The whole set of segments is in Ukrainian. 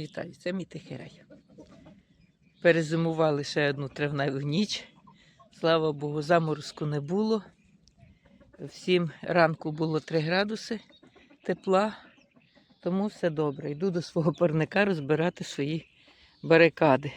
Вітаю, це мій тихий. Перезимували ще одну травневу ніч. Слава Богу, заморозку не було. Всім ранку було 3 градуси тепла, тому все добре. Йду до свого парника розбирати свої барикади.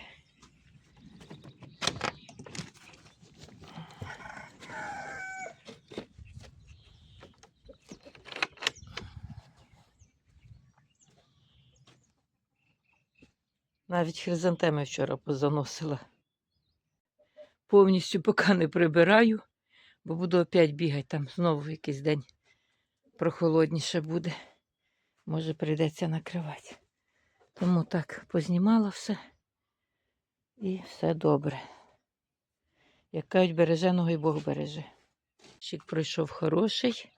Навіть хризантеми вчора позаносила. Повністю поки не прибираю, бо буду опять бігати, там знову якийсь день прохолодніше буде. Може, прийдеться накривати. Тому так познімала все і все добре. Як кажуть, береженого і Бог береже. Щик пройшов хороший,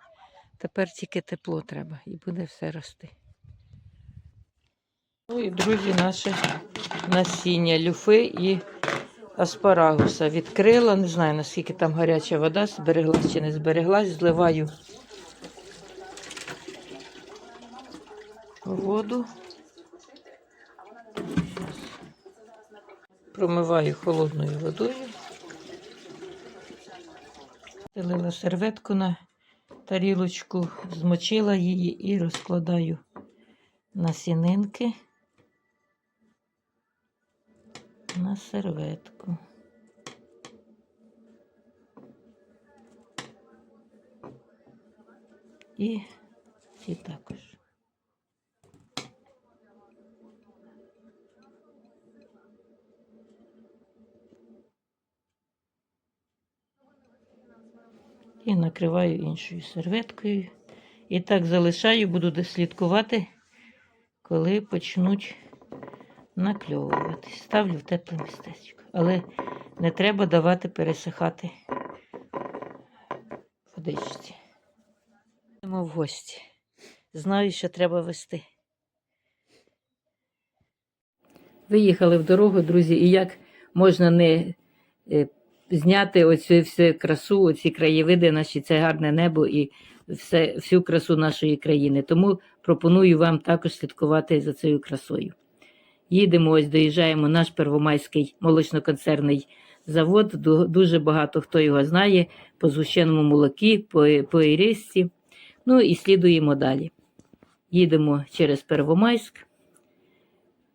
тепер тільки тепло треба і буде все рости. Ну і, друзі, наше насіння люфи і аспарагуса відкрила. Не знаю, наскільки там гаряча вода, збереглась чи не збереглась. Зливаю воду. Промиваю холодною водою. Стелила серветку на тарілочку, змочила її і розкладаю насінинки на серветку. І ці також. І накриваю іншою серветкою. І так залишаю, буду дослідкувати, коли почнуть накльовуватись. Ставлю в тепле містечко. Але не треба давати пересихати водичці. Йдемо в гості. Знаю, що треба вести. Виїхали в дорогу, друзі, і як можна не е, зняти оцю всю красу, оці краєвиди наші, це гарне небо і все, всю красу нашої країни. Тому пропоную вам також слідкувати за цією красою. Їдемо, ось доїжджаємо наш Первомайський молочно-концерний завод. Дуже багато хто його знає по згущеному молокі, по, по ірисці. Ну і слідуємо далі. Їдемо через Первомайськ.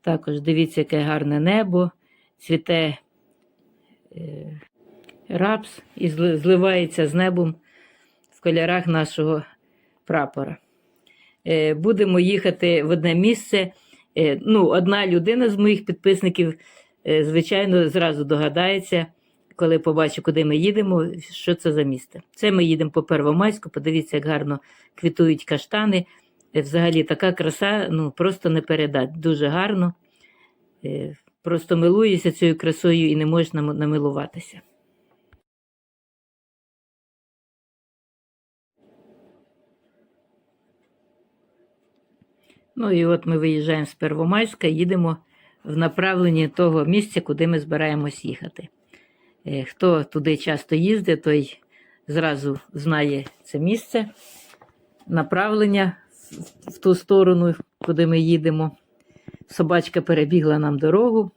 Також дивіться, яке гарне небо, цвіте е, рапс і зливається з небом в кольорах нашого прапора. Е, Будемо їхати в одне місце. Е, Ну, одна людина з моїх підписників, е, звичайно, зразу догадається, коли побачить, куди ми їдемо, що це за місце. Це ми їдемо по Первомайську, подивіться, як гарно квітують каштани. Е, Взагалі така краса, ну просто не передать. Дуже гарно. Просто милуюся цією красою і не можна намилуватися. Ну і от ми виїжджаємо з Первомайська, їдемо в направленні того місця, куди ми збираємось їхати. Е, Хто туди часто їздить, той зразу знає це місце, направлення в- в ту сторону, куди ми їдемо. Собачка перебігла нам дорогу.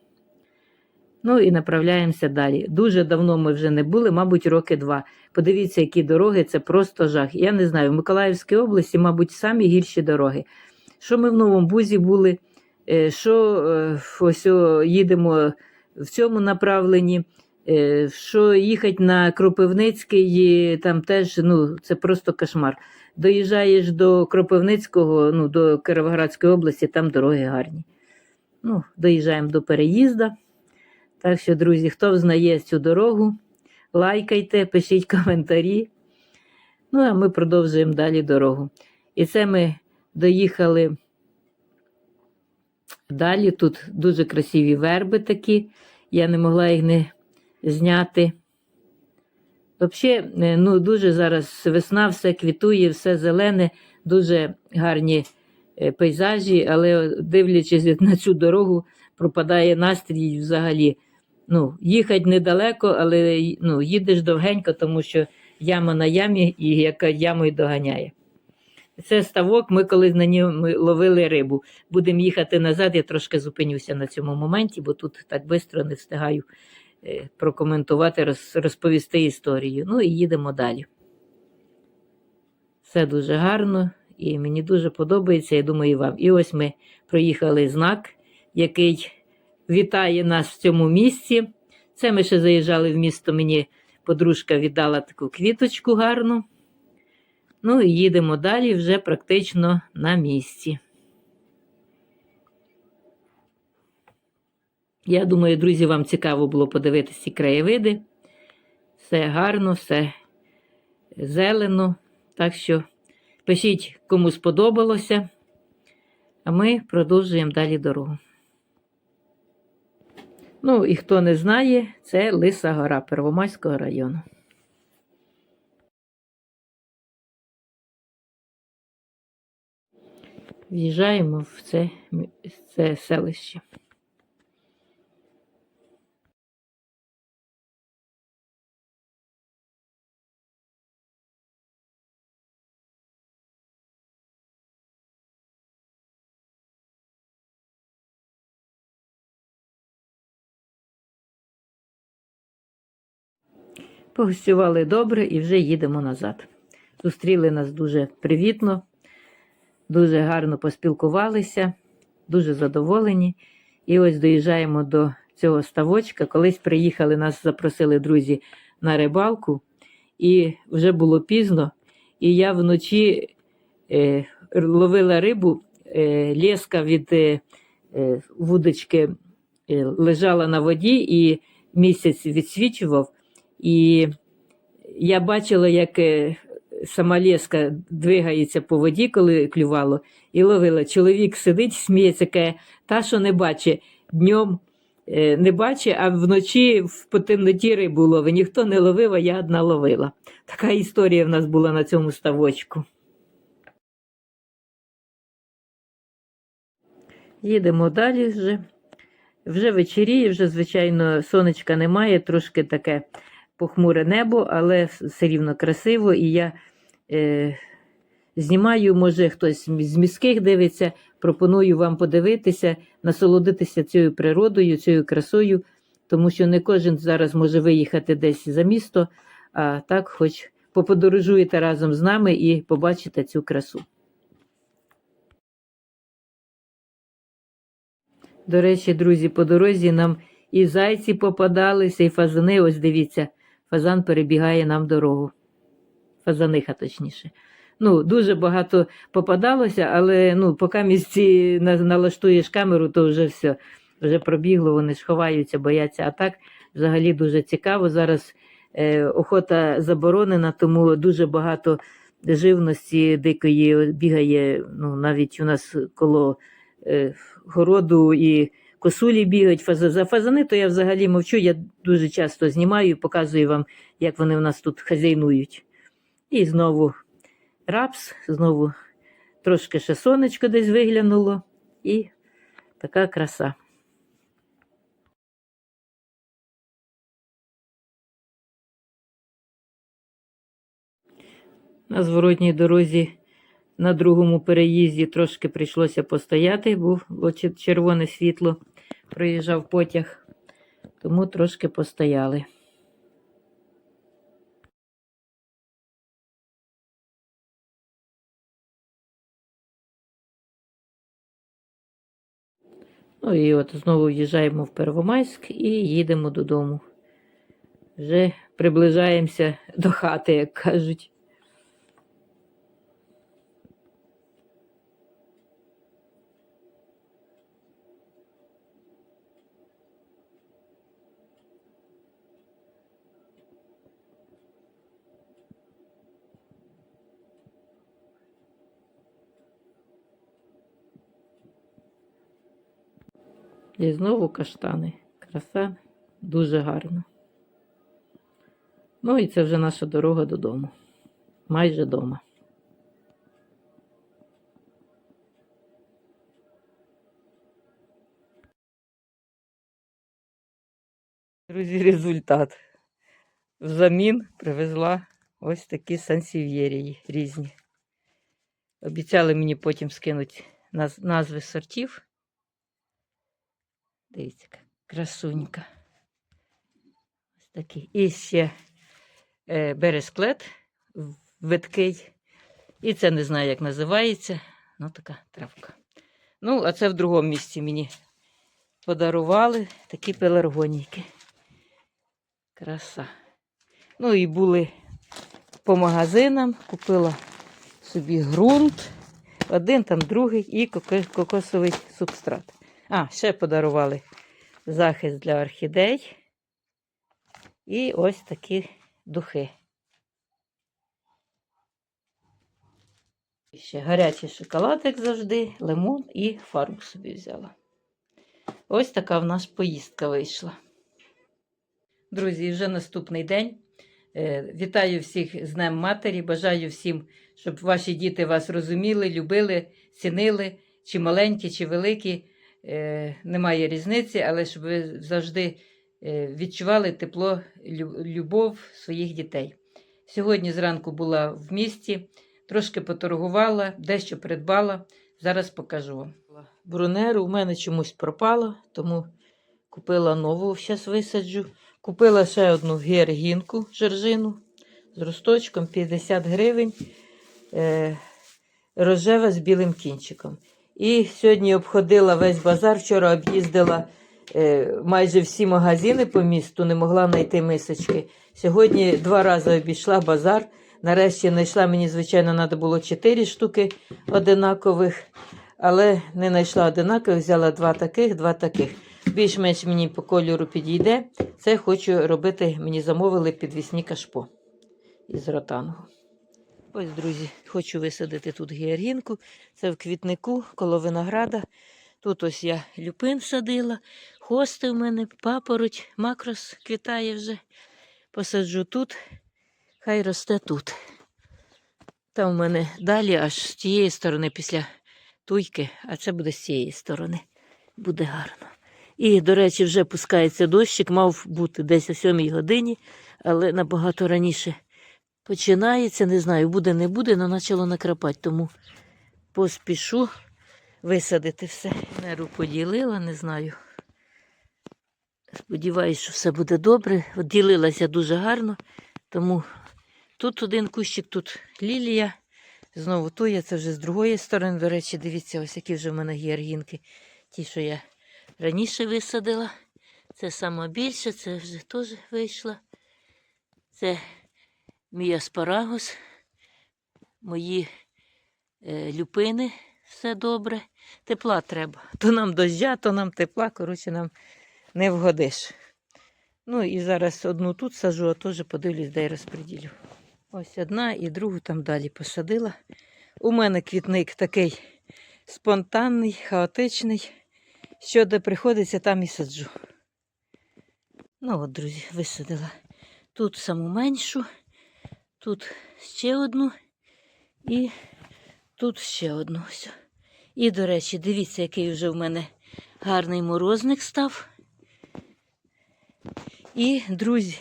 Ну і направляємося далі. Дуже давно ми вже не були, мабуть, роки два. Подивіться, які дороги, це просто жах. Я не знаю, в Миколаївській області, мабуть, самі гірші дороги. Що ми в Новому Бузі були, е, що е, ось їдемо в цьому направленні, е, що їхати на Кропивницький, там теж ну, це просто кошмар. Доїжджаєш до Кропивницького, ну, до Кіровоградської області, там дороги гарні. Ну, доїжджаємо до переїзда. Так що, друзі, хто знає цю дорогу, лайкайте, пишіть коментарі. Ну, а ми продовжуємо далі дорогу. І це ми доїхали далі. Тут дуже красиві верби такі. Я не могла їх не зняти. Взагалі, ну, дуже зараз весна, все квітує, все зелене, дуже гарні е, пейзажі, але дивлячись на цю дорогу, пропадає настрій взагалі. Ну, їхати недалеко, але ну, їдеш довгенько, тому що яма на ямі і яка ямою доганяє. Це ставок, ми коли на ньому ловили рибу. Будемо їхати назад, я трошки зупинюся на цьому моменті, бо тут так швидко не встигаю е, прокоментувати, розповісти історію. Ну і їдемо далі. Все дуже гарно і мені дуже подобається, я думаю, і вам. І ось ми проїхали знак, який вітає нас в цьому місці. Це ми ще заїжджали в місто, мені подружка віддала таку квіточку гарну. Ну і їдемо далі вже практично на місці. Я думаю, друзі, вам цікаво було подивитися ці краєвиди. Все гарно, все зелено. Так що пишіть, кому сподобалося. А ми продовжуємо далі дорогу. Ну, і хто не знає, це Лиса Гора Первомайського району. В'їжджаємо в це, це селище. Погостювали добре і вже їдемо назад. Зустріли нас дуже привітно, дуже гарно поспілкувалися, дуже задоволені. І ось доїжджаємо до цього ставочка. Колись приїхали, нас запросили друзі на рибалку, і вже було пізно. І я вночі е, ловила рибу, е, леска від е, е, вудочки е, лежала на воді, і місяць відсвічував. І я бачила, як е, сама леска двигається по воді, коли клювало, і ловила. Чоловік сидить, сміється, каже, та, що не бачить, днем е, не бачить, а вночі в темноті рибу ловить. Ніхто не ловив, а я одна ловила. Така історія в нас була на цьому ставочку. Їдемо далі вже. Вже вечеріє, вже, звичайно, сонечка немає, трошки таке похмуре небо, але все рівно красиво. І я е, знімаю, може, хтось з міських дивиться, пропоную вам подивитися, насолодитися цією природою, цією красою, тому що не кожен зараз може виїхати десь за місто, а так, хоч поподорожуєте разом з нами і побачите цю красу. До речі, друзі, по дорозі нам і зайці попадалися, і фазани. Ось дивіться, фазан перебігає нам дорогу. Фазаниха, точніше. Ну, дуже багато попадалося, але ну, поки місці налаштуєш камеру, то вже все, вже пробігло, вони ж ховаються, бояться. А так взагалі дуже цікаво. Зараз е, охота заборонена, тому дуже багато живності дикої бігає. Ну, навіть у нас коло е, городу і косулі бігають. Фаза- За фазани, то я взагалі мовчу. Я дуже часто знімаю і показую вам, як вони в нас тут хазяйнують. І знову рапс, знову трошки ще сонечко десь виглянуло, і така краса. На зворотній дорозі на другому переїзді трошки прийшлося постояти, бо червоне світло, проїжджав потяг, тому трошки постояли. Ну і от знову в'їжджаємо в Первомайськ і їдемо додому. Вже приближаємося до хати, як кажуть. І знову каштани. Краса дуже гарна. Ну і це вже наша дорога додому. Майже дома. Друзі, результат. Взамін привезла ось такі сансів'єрії різні. Обіцяли мені потім скинути назви сортів. Дивіться, красунька. Ось такий. І ще е, бересклет в- видкий. І це не знаю, як називається. Ну, така травка. Ну, а це в другому місці мені подарували такі пеларгоніки. Краса. Ну і були по магазинам, купила собі ґрунт, один, там другий і кокосовий субстрат. А, ще подарували захист для орхідей. І ось такі духи. Ще гарячий шоколад, як завжди, лимон і фарбу собі взяла. Ось така в нас поїздка вийшла. Друзі, вже наступний день. Е, Вітаю всіх з Днем Матері. Бажаю всім, щоб ваші діти вас розуміли, любили, цінили, чи маленькі, чи великі. Е, Немає різниці, але щоб ви завжди е, відчували тепло, лю- любов своїх дітей. Сьогодні зранку була в місті, трошки поторгувала, дещо придбала. Зараз покажу вам. Брунеру у мене чомусь пропало, тому купила нову, зараз висаджу. Купила ще одну георгінку жержину з росточком 50 гривень, е, рожева з білим кінчиком. І сьогодні обходила весь базар. Вчора об'їздила е, майже всі магазини по місту, не могла знайти мисочки. Сьогодні два рази обійшла базар. Нарешті знайшла, мені, звичайно, треба було 4 штуки одинакових, але не знайшла одинакових, взяла два таких, два таких. Більш-менш мені по кольору підійде. Це хочу робити, мені замовили підвісні кашпо із ротангу. Ось, друзі, хочу висадити тут георгінку. Це в квітнику коло винограда. Тут ось я люпин садила, хости в мене, папороть, макрос квітає вже. Посаджу тут, хай росте тут. Там в мене далі аж з тієї сторони після туйки, а це буде з цієї сторони. Буде гарно. І, до речі, вже пускається дощик, мав бути десь о 7 годині, але набагато раніше починається. Не знаю, буде, не буде, але почало накрапати, тому поспішу висадити все. Неру поділила, не знаю. Сподіваюсь, що все буде добре. Ділилася дуже гарно, тому тут один кущик, тут лілія. Знову туя, це вже з другої сторони. До речі, дивіться, ось які вже в мене гіаргінки. Ті, що я раніше висадила. Це сама більше, це вже теж вийшло. Це мій аспарагус, мої е, люпини, все добре. Тепла треба. То нам дождя, то нам тепла, коротше, нам не вгодиш. Ну і зараз одну тут сажу, а теж подивлюсь, де я розподілю. Ось одна і другу там далі посадила. У мене квітник такий спонтанний, хаотичний. Що де приходиться, там і саджу. Ну от, друзі, висадила. Тут саму меншу, тут ще одну і тут ще одну. Ось. І, до речі, дивіться, який вже в мене гарний морозник став. І, друзі,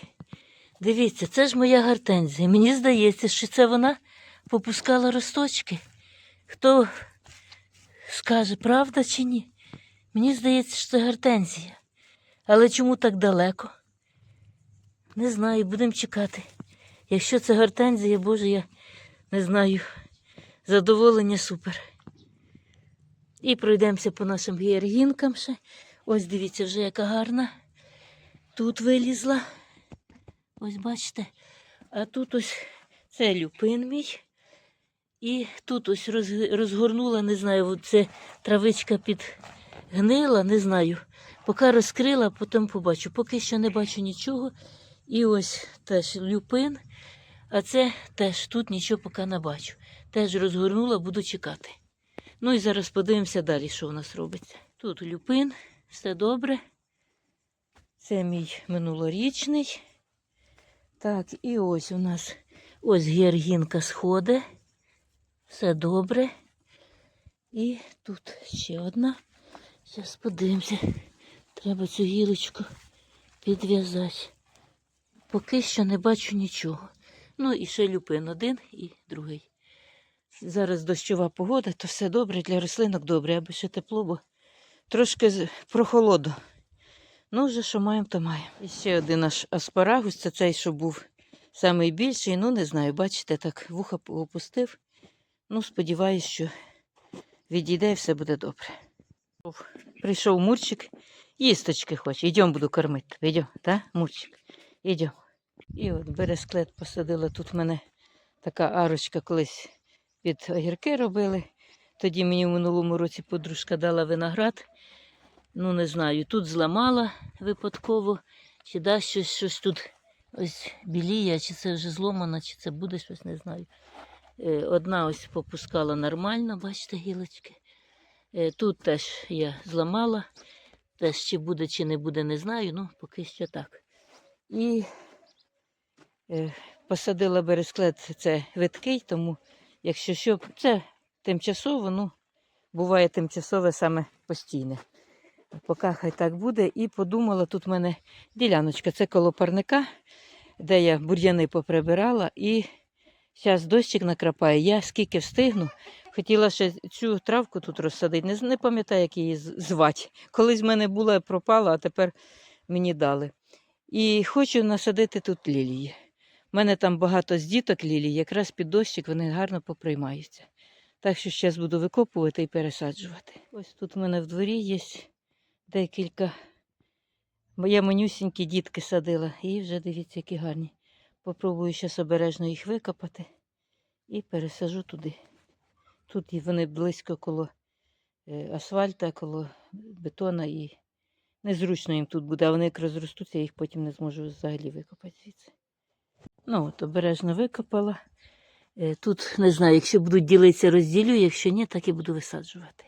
дивіться, це ж моя гортензія. Мені здається, що це вона попускала росточки. Хто скаже, правда чи ні? Мені здається, що це гортензія. Але чому так далеко? Не знаю, будемо чекати. Якщо це гортензія, Боже, я не знаю. Задоволення супер. І пройдемося по нашим гіаргінкам ще. Ось дивіться, вже яка гарна. Тут вилізла. Ось бачите. А тут ось це люпин мій. І тут ось роз- розгорнула, не знаю, це травичка підгнила, не знаю. Поки розкрила, потім побачу. Поки що не бачу нічого. І ось теж люпин. А це теж тут нічого поки не бачу. Теж розгорнула, буду чекати. Ну і зараз подивимося далі, що у нас робиться. Тут люпин, все добре. Це мій минулорічний. Так, і ось у нас ось георгінка сходить. Все добре. І тут ще одна. Зараз подивимося. Треба цю гілочку підв'язати. Поки що не бачу нічого. Ну і ще люпин один і другий. Зараз дощова погода, то все добре для рослинок добре, аби ще тепло, бо трошки прохолоду. Ну, вже що маємо, то маємо. І ще один наш аспарагус, це цей, що був найбільший. Ну, не знаю, бачите, так вуха опустив. Ну, сподіваюсь, що відійде і все буде добре. Прийшов Мурчик, їсточки хоче. Йдемо буду кормити. Йдемо, так, Мурчик? Йдемо. І от бересклет посадила. Тут в мене така арочка колись під огірки робили. Тоді мені в минулому році подружка дала виноград. Ну, не знаю, тут зламала випадково, чи да, щось, щось тут ось біліє, чи це вже зломано, чи це буде щось, не знаю. Е, Одна ось попускала нормально, бачите, гілочки. Е, Тут теж я зламала. Теж чи буде, чи не буде, не знаю, ну поки що так. І е, посадила бересклет, це виткий, тому якщо що, це тимчасово, ну, буває тимчасове саме постійне. Поки хай так буде. І подумала, тут в мене діляночка, це коло парника, де я бур'яни поприбирала. І зараз дощик накрапає. Я скільки встигну, хотіла ще цю травку тут розсадити. Не, не пам'ятаю, як її звати. Колись в мене була, пропала, а тепер мені дали. І хочу насадити тут лілії. У мене там багато з діток лілій, якраз під дощик вони гарно поприймаються. Так що зараз буду викопувати і пересаджувати. Ось тут в мене в дворі є декілька. Моя манюсінькі дітки садила. І вже дивіться, які гарні. Попробую зараз обережно їх викопати і пересажу туди. Тут вони близько коло е, асфальта, коло бетона і незручно їм тут буде, а вони як розростуться, я їх потім не зможу взагалі викопати звідси. Ну от, обережно викопала. Е, Тут не знаю, якщо будуть ділитися, розділю, якщо ні, так і буду висаджувати.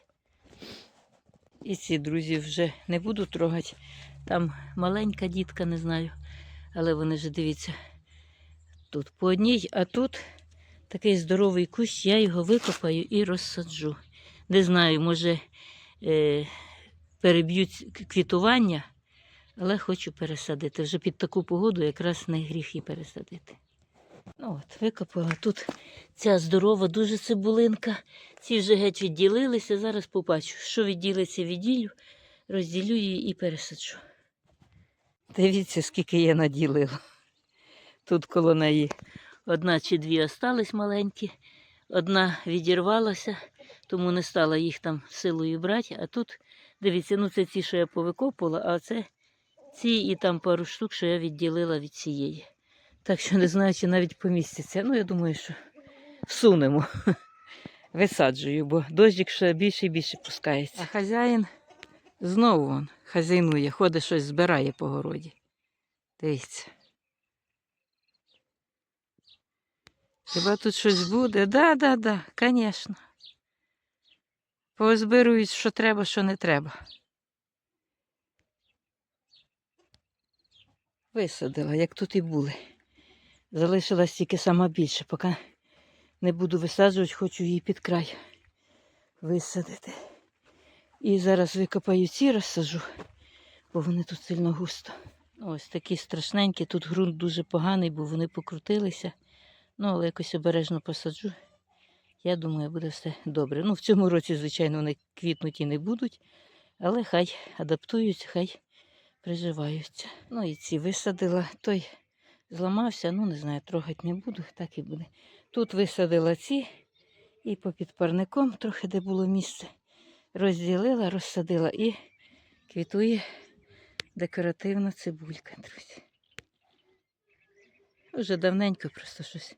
І ці друзі вже не буду трогати. Там маленька дітка, не знаю. Але вони вже дивіться тут по одній, а тут такий здоровий кущ, я його викопаю і розсаджу. Не знаю, може е, переб'ють квітування, але хочу пересадити. Вже під таку погоду якраз не гріх і пересадити. Ну от, викопала тут ця здорова дуже цибулинка. Ці вже геть відділилися. Зараз побачу, що відділиться, відділю, розділю її і пересаджу. Дивіться, скільки я наділила. Тут коло неї одна чи дві остались маленькі, одна відірвалася, тому не стала їх там силою брати. А тут, дивіться, ну це ті, що я повикопувала, а це ці і там пару штук, що я відділила від цієї. Так що не знаю, чи навіть поміститься. Ну, я думаю, що всунемо. Висаджую, бо дощик ще більше і більше пускається. А хазяїн знову он хазяйнує, ходить щось збирає по городі. Дивіться. Хіба тут щось буде? Да, да, да, звісно. Позбирують, що треба, що не треба. Висадила, як тут і були. Залишилась тільки сама більше, поки не буду висаджувати, хочу її під край висадити. І зараз викопаю ці розсажу, бо вони тут сильно густо. Ось такі страшненькі, тут ґрунт дуже поганий, бо вони покрутилися. Ну, але якось обережно посаджу. Я думаю, буде все добре. Ну, в цьому році, звичайно, вони квітнуть і не будуть, але хай адаптуються, хай приживаються. Ну і ці висадила. Той зламався, ну не знаю, трогати не буду, так і буде. Тут висадила ці і попід парником, трохи де було місце, розділила, розсадила і квітує декоративна цибулька, друзі. Уже давненько просто щось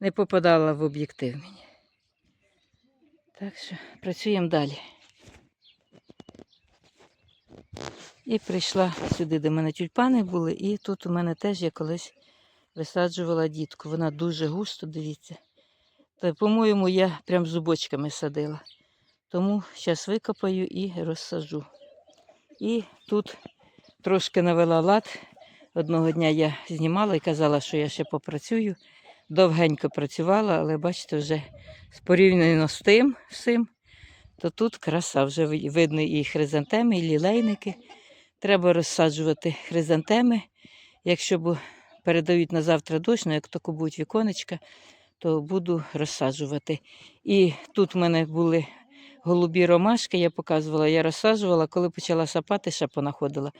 не попадала в об'єктив мені. Так що працюємо далі. І прийшла сюди, де в мене тюльпани були, і тут у мене теж я колись висаджувала дітку. Вона дуже густо, дивіться. Та, по-моєму, я прям зубочками садила. Тому зараз викопаю і розсаджу. І тут трошки навела лад. Одного дня я знімала і казала, що я ще попрацюю. Довгенько працювала, але бачите, вже порівняно з тим всім, то тут краса вже видно і хризантеми, і лілейники. Треба розсаджувати хризантеми. Якщо передають на завтра дощ, ну як тако будуть віконечка, то буду розсаджувати. І тут в мене були голубі ромашки, я показувала, я розсаджувала, коли почала сапати, ще понаходила,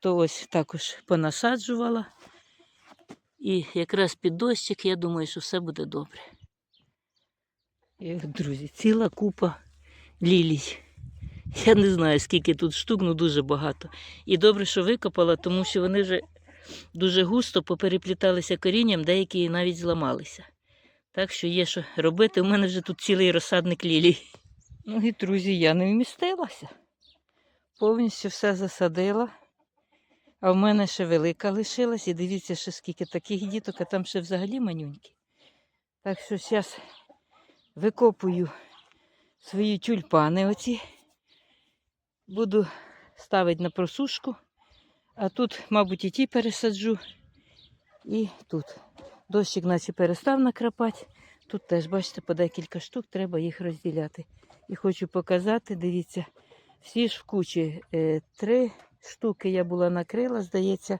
то ось також понасаджувала. І якраз під дощик, я думаю, що все буде добре. Друзі, ціла купа лілій. Я не знаю, скільки тут штук, ну дуже багато. І добре, що викопала, тому що вони вже дуже густо поперепліталися корінням, деякі навіть зламалися. Так що є що робити. У мене вже тут цілий розсадник лілій. Ну і друзі, я не вмістилася. Повністю все засадила. А в мене ще велика лишилась. І дивіться, що скільки таких діток, а там ще взагалі манюнькі. Так що зараз викопую свої тюльпани оці. Буду ставити на просушку. А тут, мабуть, і ті пересаджу. І тут. Дощик наче перестав накрапати. Тут теж, бачите, по декілька штук, треба їх розділяти. І хочу показати, дивіться, всі ж в кучі. Е, три штуки я була накрила, здається,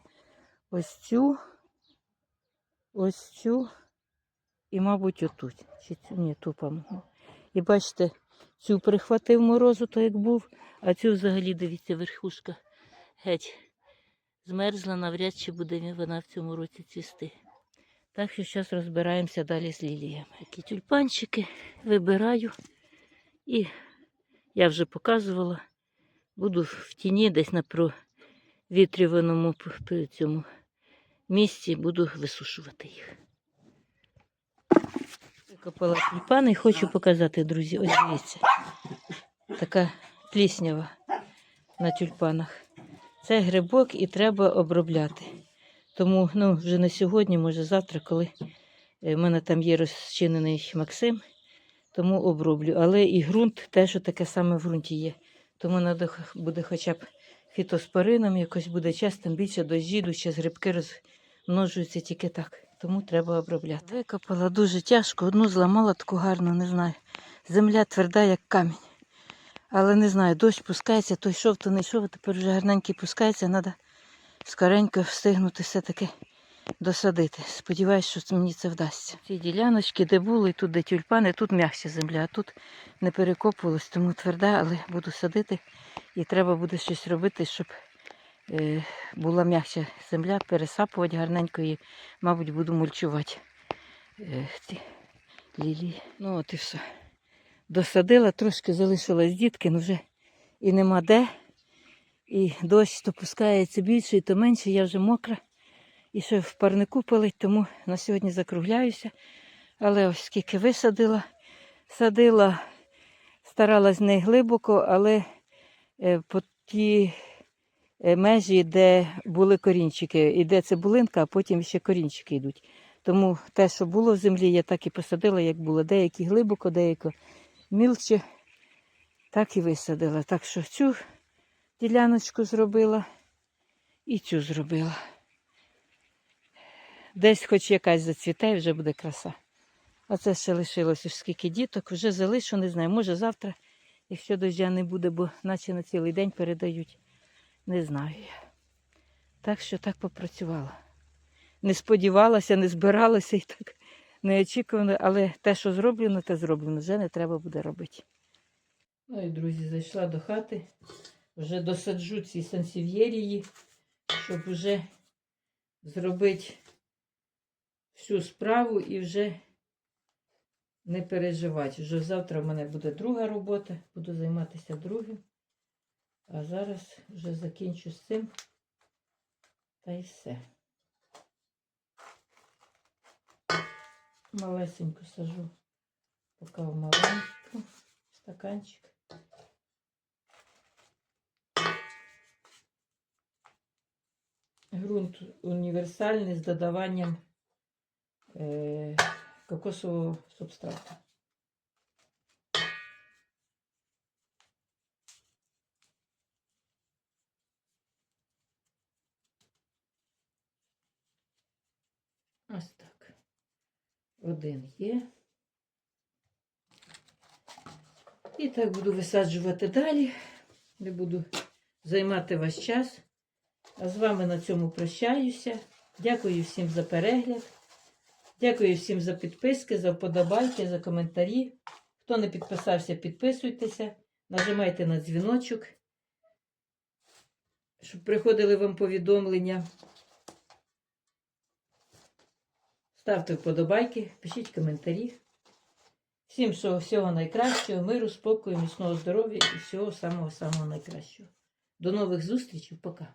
ось цю, ось цю і, мабуть, отут. Чи цю? Ні, ту. І бачите, цю прихватив морозу, то як був, а цю взагалі, дивіться, верхушка геть змерзла, навряд чи буде вона в цьому році цвісти. Так що зараз розбираємося далі з ліліями. Такі тюльпанчики вибираю. І я вже показувала, буду в тіні десь на провітрюваному цьому місці, буду висушувати їх. Викопала тюльпани і хочу показати, друзі. Ось дивіться. Така пліснява на тюльпанах. Це грибок і треба обробляти. Тому ну, вже не сьогодні, може завтра, коли е, в мене там є розчинений Максим, тому оброблю. Але і ґрунт теж таке саме в ґрунті є. Тому треба буде хоча б фітоспорином, якось буде час, тим більше дощі йдуть, ще грибки розмножуються тільки так. Тому треба обробляти. Викопала дуже тяжко, одну зламала таку гарну, не знаю. Земля тверда, як камінь. Але не знаю, дощ пускається, то йшов, то не йшов, а тепер вже гарненький пускається, треба скоренько встигнути все-таки досадити. Сподіваюсь, що мені це вдасться. Ці діляночки, де були, тут де тюльпани, тут м'якша земля, а тут не перекопувалось, тому тверда, але буду садити і треба буде щось робити, щоб е, була м'якша земля, пересапувати гарненько і, мабуть, буду мульчувати е, ці лілії. Ну от і все. Досадила, трошки залишилась дітки, ну вже і нема де. І дощ то пускається більше, і то менше, я вже мокра. І ще в парнику палить, тому на сьогодні закругляюся. Але ось скільки висадила, садила, старалась не глибоко, але е, по ті е, межі, де були корінчики, іде цибулинка, а потім ще корінчики йдуть. Тому те, що було в землі, я так і посадила, як було. Деякі глибоко, деякі мілче, так і висадила. Так що цю діляночку зробила і цю зробила. Десь хоч якась зацвіте, і вже буде краса. А це ще лишилося скільки діток, вже залишу, не знаю. Може завтра, якщо дождя не буде, бо наче на цілий день передають. Не знаю я. Так що так попрацювала. Не сподівалася, не збиралася і так неочікувано, але те, що зроблено, те зроблено. Вже не треба буде робити. Ну і друзі, зайшла до хати. Вже досаджу ці сансів'єрії, щоб вже зробити всю справу і вже не переживати. Вже завтра в мене буде друга робота, буду займатися другим. А зараз вже закінчу з цим та й все. Малесенько сажу, поки в маленьку стаканчик. Грунт універсальний з додаванням е, кокосового субстрату. Ось так. Один є. І так буду висаджувати далі. Не буду займати ваш час. А з вами на цьому прощаюся. Дякую всім за перегляд. Дякую всім за підписки, за вподобайки, за коментарі. Хто не підписався, підписуйтеся, нажимайте на дзвіночок, щоб приходили вам повідомлення. Ставте вподобайки, пишіть коментарі. Всім всього, всього найкращого, миру, спокою, міцного здоров'я і всього самого-самого найкращого. До нових зустрічей, пока.